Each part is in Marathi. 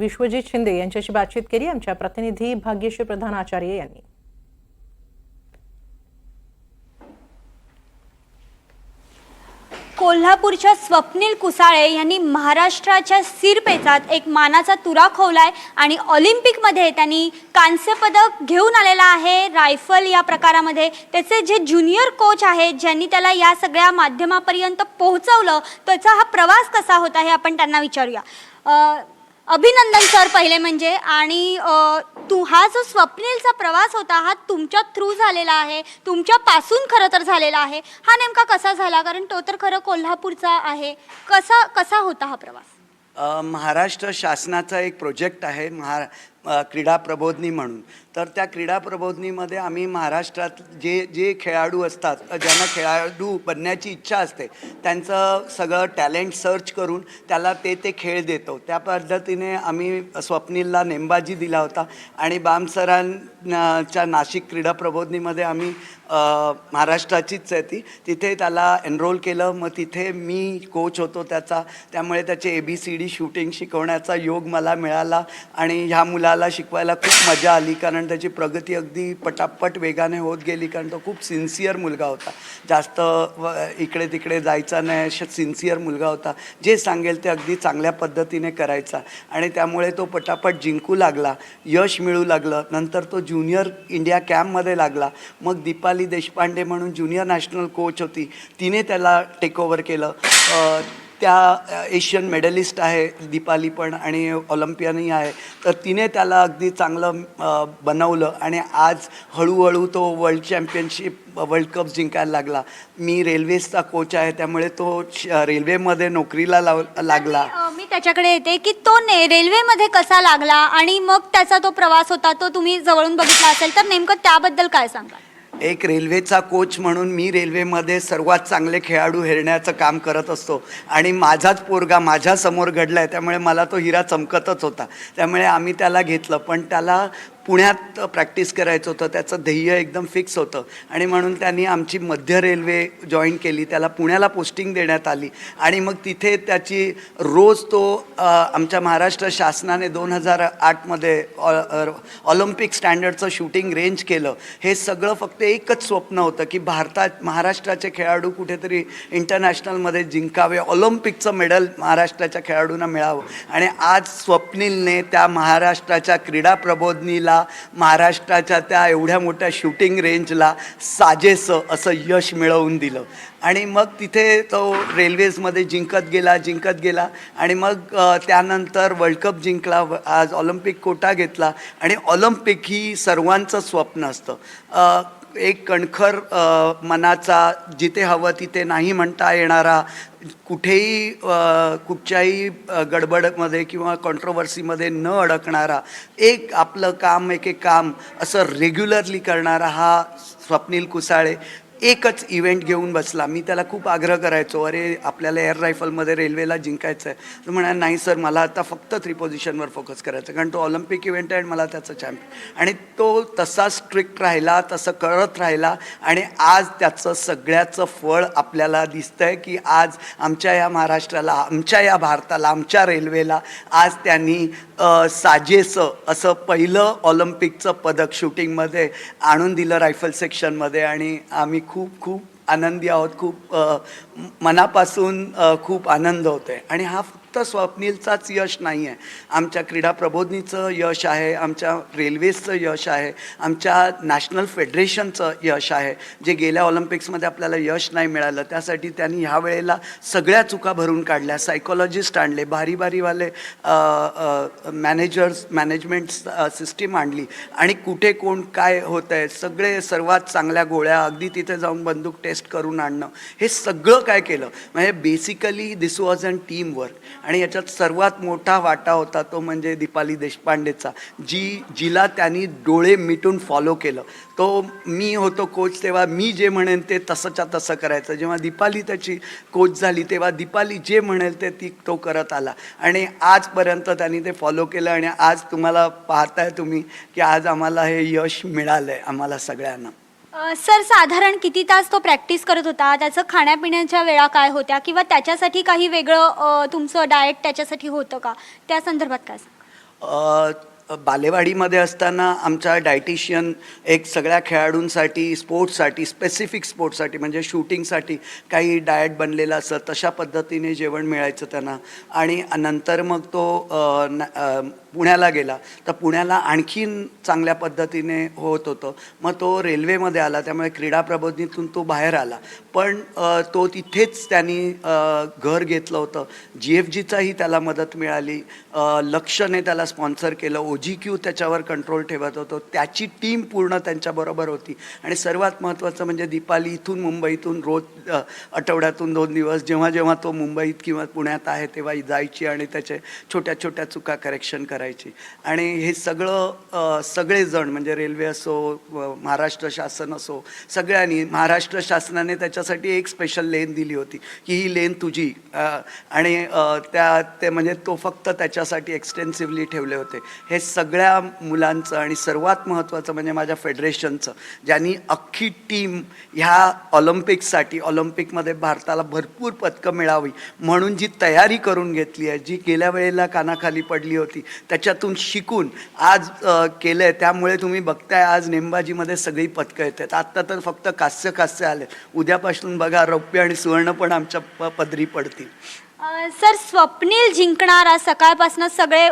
विश्वजित शिंदे यांच्याशी बातचीत केली आमच्या प्रतिनिधी भाग्यश्री प्रधान आचार्य यांनी. कोल्हापूरच्या स्वप्नील कुसाळे यांनी महाराष्ट्राच्या सिरपेचात एक मानाचा तुरा खोवलाय आणि ऑलिम्पिकमध्ये त्यांनी कांस्य पदक घेऊन आलेला आहे. रायफल या प्रकारामध्ये त्याचे जे ज्युनियर कोच आहेत ज्यांनी त्याला या सगळ्या माध्यमापर्यंत पोहोचवलं त्याचा हा प्रवास कसा होता हे आपण त्यांना विचारूया. अभिनंदन सर पहिले म्हणजे. आणि तू हा जो स्वप्नीलचा प्रवास होता हा तुमच्या थ्रू झालेला आहे. तुमच्यापासून खरं तर झालेला आहे. हा नेमका कसा झाला? कारण तो तर खरं कोल्हापूरचा आहे. कसा कसा होता हा प्रवास? महाराष्ट्र शासनाचा एक प्रोजेक्ट आहे. महा क्रीडा प्रबोधनी म्हणून. तर त्या क्रीडा प्रबोधनीमध्ये आम्ही महाराष्ट्रात जे जे खेळाडू असतात ज्यांना खेळाडू बनण्याची इच्छा असते त्यांचं सगळं टॅलेंट सर्च करून त्याला ते ते खेळ देतो. त्या पद्धतीने आम्ही स्वप्नीलला नेमबाजी दिला होता आणि बामसरांच्या नाशिक क्रीडा प्रबोधनीमध्ये आम्ही महाराष्ट्राचीच आहे ती. तिथे त्याला एनरोल केलं. मग तिथे मी कोच होतो त्याचा. त्यामुळे त्याचे A B C D shooting शिकवण्याचा योग मला मिळाला आणि ह्या मुलाला शिकवायला खूप मजा आली कारण त्याची प्रगती अगदी पटापट वेगाने होत गेली कारण तो खूप सिन्सिअर मुलगा होता. जास्त व- इकडे तिकडे जायचा नाही अशा सिन्सिअर मुलगा होता. जे सांगेल ते अगदी चांगल्या पद्धतीने करायचा. आणि त्यामुळे तो पटापट जिंकू लागला यश मिळू लागलं नंतर तो ज्युनियर इंडिया कॅम्पमध्ये लागला. मग दीपाली देशपांडे म्हणून ज्युनियर नॅशनल कोच होती तिने त्याला टेक ओव्हर केलं. त्या एशियन मेडलिस्ट आहे दीपाली पण आणि ऑलिम्पियनही आहे. तर तिने त्याला अगदी चांगलं बनवलं आणि आज हळूहळू तो वर्ल्ड चॅम्पियनशिप वर्ल्ड कप जिंकायला लागला. मी रेल्वेजचा कोच आहे त्यामुळे तो श- रेल्वेमध्ये नोकरीला लाव लागला. मी त्याच्याकडे येते की तो ने रेल्वेमध्ये कसा लागला आणि मग त्याचा तो प्रवास होता तो तुम्ही जवळून बघितला असेल तर नेमकं त्याबद्दल काय सांगा एक रेल्वेचा कोच म्हणून मी रेल्वेमध्ये सर्वात चांगले खेळाडू हेरण्याचं काम करत असतो. आणि माझाच पोरगा माझ्यासमोर घडला आहे त्यामुळे मला तो हिरा चमकतच होता. त्यामुळे आम्ही त्याला घेतलं. पण त्याला पुण्यात प्रॅक्टिस करायचं होतं त्याचं ध्येय एकदम फिक्स होतं. आणि म्हणून त्यांनी आमची मध्य रेल्वे जॉईन केली त्याला पुण्याला पोस्टिंग देण्यात आली. आणि मग तिथे त्याची रोज तो आमच्या महाराष्ट्र शासनाने दोन हजार आठमध्ये ऑलिम्पिक स्टँडर्डचं शूटिंग रेंज केलं. हे सगळं फक्त एकच स्वप्न होतं की भारतात महाराष्ट्राचे खेळाडू कुठेतरी इंटरनॅशनलमध्ये जिंकावे ऑलिम्पिकचं मेडल महाराष्ट्राच्या खेळाडूंना मिळावं. आणि आज स्वप्नीलने त्या महाराष्ट्राच्या क्रीडा प्रबोधनीला महाराष्ट्राच्या त्या एवढ्या मोठ्या शूटिंग रेंजला साजेसं असं यश मिळवून दिलं. आणि मग तिथे तो रेल्वेजमध्ये जिंकत गेला जिंकत गेला. आणि मग त्यानंतर वर्ल्ड कप जिंकला आज ऑलिम्पिक कोटा घेतला. आणि ऑलिम्पिक ही सर्वांचं स्वप्न असतं. एक कणखर मनाचा जिथे हवं तिथे नाही म्हणता येणारा कुठेही कुठच्याही गडबडमध्ये किंवा कॉन्ट्रोवर्सीमध्ये न अडकणारा एक आपलं काम एक एक काम असं रेग्युलरली करणारा हा स्वप्नील कुसाळे. एकच इव्हेंट घेऊन बसला. मी त्याला खूप आग्रह करायचो अरे आपल्याला एअर रायफलमध्ये रेल्वेला जिंकायचं आहे तर म्हणा नाही सर मला आता फक्त थ्री पोझिशनवर फोकस करायचं कारण तो ऑलिम्पिक इव्हेंट आहे आणि मला त्याचं चॅम्पियन आणि तो तसा स्ट्रिक्ट राहिला तसं करत राहिला आणि आज त्याचं सगळ्याचं फळ आपल्याला दिसतं आहे की आज आमच्या या महाराष्ट्राला आमच्या या भारताला आमच्या रेल्वेला आज त्यांनी साजेसं असं पहिलं ऑलिम्पिकचं पदक शूटिंगमध्ये आणून दिलं रायफल सेक्शनमध्ये आणि आम्ही खूप खूप आनंदी आहोत. खूप मनापासून खूप आनंद होतो आहे आणि हा फक्त स्वप्नीलचाच यश नाही आहे आमच्या क्रीडा प्रबोधनीचं यश आहे आमच्या रेल्वेजचं यश आहे आमच्या नॅशनल फेडरेशनचं यश आहे जे गेल्या ऑलिम्पिक्समध्ये आपल्याला यश नाही मिळालं. त्यासाठी त्यांनी ह्या वेळेला सगळ्या चुका भरून काढल्या. सायकोलॉजिस्ट आणले भारी भारीवाले मॅनेजर्स मॅनेजमेंट सिस्टीम आणली. आणि कुठे कोण काय होतं आहे सगळे सर्वात चांगल्या गोळ्या अगदी तिथे जाऊन बंदूक टेस्ट करून आणणं. हे सगळं काय केलं? म्हणजे basically this was an team work आणि याच्यात सर्वात मोठा वाटा होता तो म्हणजे दीपाली देशपांडेचा जी जिला त्यांनी डोळे मिटून फॉलो केलं. तो मी होतो कोच तेव्हा मी जे म्हणेन ते तसंच्या तसं करायचं. जेव्हा दीपाली त्याची कोच झाली तेव्हा दीपाली जे म्हणेल ते ती तो करत आला. आणि आजपर्यंत त्यांनी ते फॉलो केलं आणि आज तुम्हाला पाहताय तुम्ही की आज आम्हाला हे यश मिळालं आहे आम्हाला सगळ्यांना. अ, सर साधारण किती तास तो प्रॅक्टिस करत होता? त्याचं खाण्यापिण्याच्या वेळा काय होत्या? किंवा त्याच्यासाठी काही वेगळं अ, तुमचं डाएट त्याच्यासाठी होतं का? त्या संदर्भात काय सांगा अ, बालेवाडीमध्ये असताना आमचा डायटिशियन एक सगळ्या खेळाडूंसाठी स्पोर्ट्ससाठी स्पेसिफिक स्पोर्ट्ससाठी म्हणजे शूटिंगसाठी काही डाएट बनलेला असं तशा पद्धतीने जेवण मिळायचं त्यांना. आणि नंतर मग तो न- पुण्याला गेला. तर पुण्याला आणखीन चांगल्या पद्धतीने होत होतं. मग तो रेल्वेमध्ये आला. त्यामुळे क्रीडा प्रबोधनीतून तो बाहेर आला. पण तो तिथेच त्यांनी घर घेतलं होतं. जी एफ जीचाही त्याला मदत मिळाली. लक्षने त्याला स्पॉन्सर केलं. ओ जी क्यू त्याच्यावर कंट्रोल ठेवत होतो. त्याची टीम पूर्ण त्यांच्याबरोबर होती. आणि सर्वात महत्त्वाचं म्हणजे दीपाली इथून मुंबईतून रोज आठवड्यातून दोन दिवस जेव्हा जेव्हा तो मुंबईत किंवा पुण्यात आहे तेव्हा जायची आणि त्याचे छोट्या छोट्या चुका करेक्शन करायची. आणि हे सगळं सगळेजण म्हणजे रेल्वे असो महाराष्ट्र शासन असो सगळ्यांनी महाराष्ट्र शासनाने त्याच्यासाठी एक स्पेशल लेन दिली होती की ही लेन तुझी. आणि त्या ते म्हणजे तो फक्त त्याच्यासाठी एक्सटेन्सिव्हली ठेवले होते. हे सगळ्या मुलांचं आणि सर्वात महत्त्वाचं म्हणजे माझ्या फेडरेशनचं ज्यांनी अख्खी टीम ह्या ऑलिम्पिकसाठी ऑलिम्पिकमध्ये भारताला भरपूर पदकं मिळावी म्हणून जी तयारी करून घेतली आहे जी गेल्या वेळेला कानाखाली पडली होती त्याच्यातून शिकून आज केलं आहे त्यामुळे तुम्ही बघताय आज नेमबाजीमध्ये सगळी पदकं येत आहेत आत्ता तर फक्त कास्य कास्य आले उद्यापासून बघा रौप्य आणि सुवर्ण पण आमच्या प- पदरी पडतील. सर स्वप्नील जिंकणार आज सकाळपासून सगळे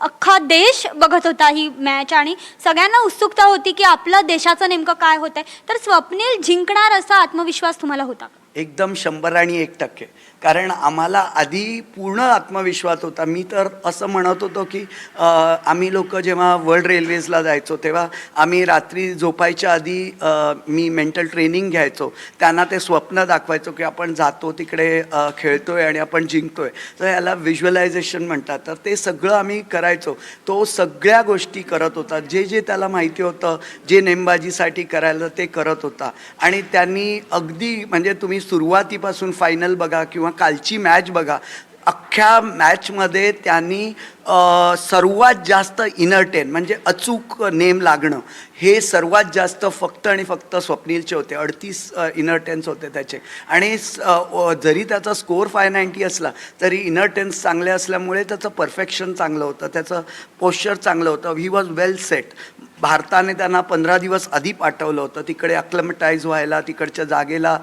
अख्खा देश बघत होता ही मॅच आणि सगळ्यांना उत्सुकता होती की आपलं देशाचं नेमकं काय होत आहे तर स्वप्नील जिंकणार असा आत्मविश्वास तुम्हाला होता का? एकदम शंभर आणि एक टक्के. कारण आम्हाला आधी पूर्ण आत्मविश्वास होता. मी तर असं म्हणत होतो की आम्ही लोक जेव्हा वर्ल्ड रेल्वेजला जायचो तेव्हा आम्ही रात्री झोपायच्या आधी मी मेंटल ट्रेनिंग घ्यायचो. त्यांना ते स्वप्न दाखवायचो की आपण जातो तिकडे खेळतो खेळतोय आणि आपण जिंकतोय. तर याला व्हिज्युअलायझेशन म्हणतात. तर ते सगळं आम्ही करायचो. तो सगळ्या गोष्टी करत होता. जे जे त्याला माहिती होतं जे नेमबाजीसाठी करायला ते करत होता. आणि त्यांनी अगदी म्हणजे तुम्ही सुरुवातीपासून फायनल बघा किंवा कालची मॅच बघा अख्ख्या मॅचमध्ये त्यांनी सर्वात जास्त इनर टेन म्हणजे अचूक नेम लागणं हे सर्वात जास्त फक्त आणि फक्त स्वप्नीलचे होते अडतीस इनर टेन्स होते त्याचे. आणि जरी त्याचा स्कोअर फाय नाईन्टी असला तरी इनर टेन्स चांगले असल्यामुळे त्याचं परफेक्शन चांगलं होतं त्याचं पोश्चर चांगलं होतं ही वॉज वेल सेट भारताने त्यांना पंधरा दिवस आधी पाठवलं होतं. तिकडे अक्लमटाईज व्हायला तिकडच्या जागेला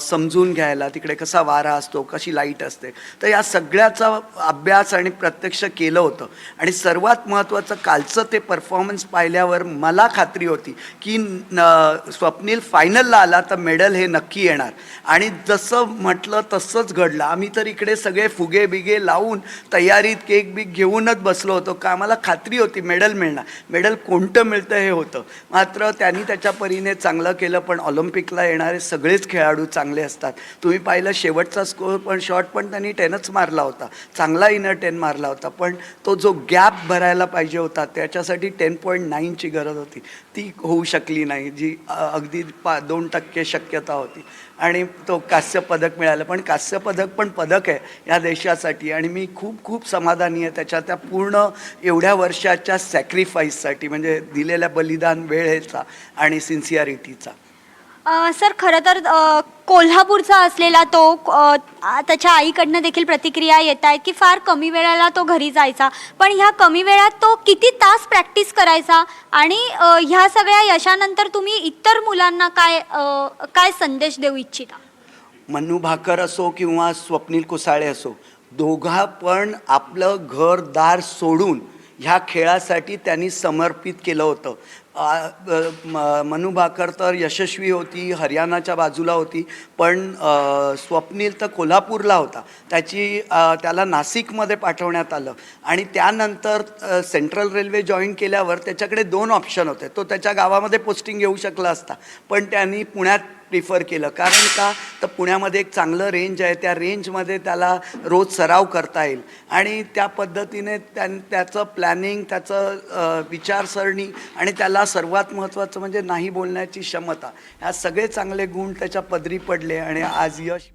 समजून घ्यायला तिकडे कसा वारा असतो कशी लाइट असते. तर या सगळ्याचा अभ्यास आणि प्रत्यक्ष केलं होतं. आणि सर्वात महत्त्वाचं कालचं ते परफॉर्मन्स पाहिल्यावर मला खात्री होती की न- स्वप्नील फायनलला आला तर मेडल हे नक्की येणार. आणि जसं म्हटलं तसंच घडलं. आम्ही तर इकडे सगळे फुगे बिगे लावून तयारीत केक बिक घेऊनच बसलो होतो. का आम्हाला खात्री होती मेडल मिळणार. मेडल कोणतं मिळतं हे होतं. मात्र त्यांनी त्याच्या परीने चांगलं केलं पण ऑलिम्पिकला येणारे सगळेच खेळाडू चांगले असतात. तुम्ही पाहिलं शेवटचा स्कोर पण शॉट पण त्यांनी टेनच मारला होता. चांगला इनर टेन मारला होता पण तो जो गॅप भरायला पाहिजे होता त्याच्यासाठी टेन पॉईंट नाईनची गरज होती. ती होऊ शकली नाही जी अगदी पा दोन टक्के शक्यता होती. आणि तो कांस्य पदक मिळालं. पण कांस्य पदक पण पदक आहे या देशासाठी. आणि मी खूप खूप समाधानी आहे त्याच्या त्या पूर्ण एवढ्या वर्षाच्या सॅक्रिफाईससाठी म्हणजे दिलेल्या बलिदान वेळेचा आणि सिन्सिअरिटीचा अ, सर खरं तर अ, कोल्हापूरचा असलेला तो अ, त्याच्या आईकडनं देखील प्रतिक्रिया येत आहेत की फार कमी वेळाला तो घरी जायचा. पण ह्या कमी वेळात तो किती तास प्रॅक्टिस करायचा? आणि अ, ह्या सगळ्या यशानंतर तुम्ही इतर मुलांना काय अ, काय संदेश देऊ इच्छिता? मन्नू भाकर असो किंवा स्वप्नील कुसाळे असो दोघा पण आपलं घर दार सोडून ह्या खेळासाठी त्यांनी समर्पित केलं होतं. मनु भाकर तर यशस्वी होती हरियाणाच्या बाजूला होती पण स्वप्नील तर कोल्हापूरला होता. त्याची त्याला नाशिकमध्ये पाठवण्यात आलं. आणि त्यानंतर सेंट्रल रेल्वे जॉईन केल्यावर त्याच्याकडे दोन ऑप्शन होते. तो त्याच्या गावामध्ये पोस्टिंग घेऊ शकला असता. पण त्यांनी पुण्यात प्रिफर केलं. कारण का? तर पुण्यामध्ये एक चांगलं रेंज आहे. त्या रेंजमध्ये त्याला रोज सराव करता येईल. आणि त्या पद्धतीने त्यां त्याचं प्लॅनिंग त्याचं विचारसरणी आणि त्याला सर्वात महत्त्वाचं म्हणजे नाही बोलण्याची क्षमता. ह्या सगळे चांगले गुण त्याच्या पदरी पडले आणि आज यश